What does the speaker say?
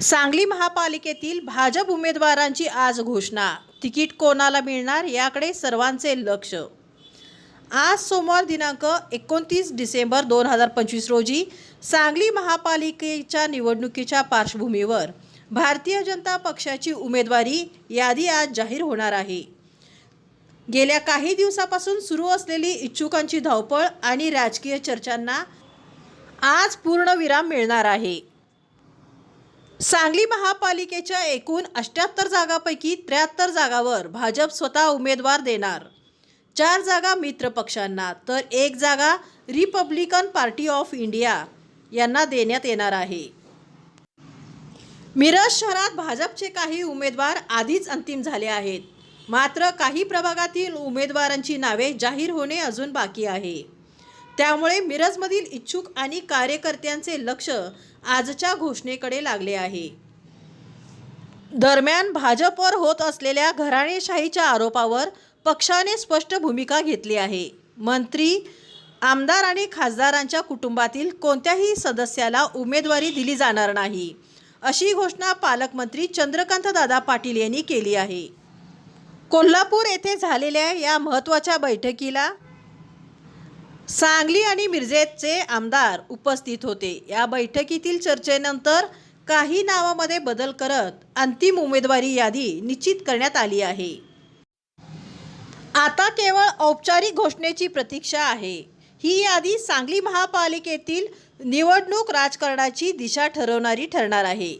सांगली महापालिकेतील भाजप उमेदवारांची आज घोषणा. तिकीट कोणाला मिळणार याकडे सर्वांचे लक्ष. आज सोमवार दिनांक एकोणतीस डिसेंबर दोन हजार पंचवीस रोजी सांगली महापालिकेच्या निवडणुकीच्या पार्श्वभूमीवर भारतीय जनता पक्षाची उमेदवारी यादी आज जाहीर होणार आहे. गेल्या काही दिवसापासून सुरू असलेली इच्छुकांची धावपळ आणि राजकीय चर्चांना आज पूर्णविराम मिळणार आहे. सांगली महापालिकेच्या एकूण अष्ट्याहत्तर जागापैकी त्र्याहत्तर जागावर भाजप स्वतः उमेदवार देणार. चार जागा मित्र पक्षांना तर एक जागा रिपब्लिकन पार्टी ऑफ इंडिया यांना देण्यात येणार आहे. मिरज शहरात भाजपचे काही उमेदवार आधीच अंतिम झाले आहेत. मात्र काही प्रभागातील उमेदवारांची नावे जाहीर होणे अजून बाकी आहे. त्यामुळे मिरजमधील इच्छुक आणि कार्यकर्त्यांचे लक्ष आजच्या घोषणेकडे लागले आहे. दरम्यान भाजपवर होत असलेल्या घराणेशाहीच्या आरोपावर पक्षाने स्पष्ट भूमिका घेतली आहे. मंत्री आमदार आणि खासदारांच्या कुटुंबातील कोणत्याही सदस्याला उमेदवारी दिली जाणार नाही अशी घोषणा पालकमंत्री चंद्रकांत दादा पाटील यांनी केली आहे. कोल्हापूर येथे झालेल्या या महत्त्वाच्या बैठकीला सांगली आणि मिरजेचे आमदार उपस्थित होते. या बैठकीतील चर्चेनंतर काही नावामध्ये बदल करत अंतिम उमेदवारी यादी निश्चित करण्यात आली आहे. आता केवळ औपचारिक घोषणेची प्रतीक्षा आहे. ही यादी सांगली महापालिकेतील निवडणूक राजकारणाची दिशा ठरवणारी ठरणार आहे.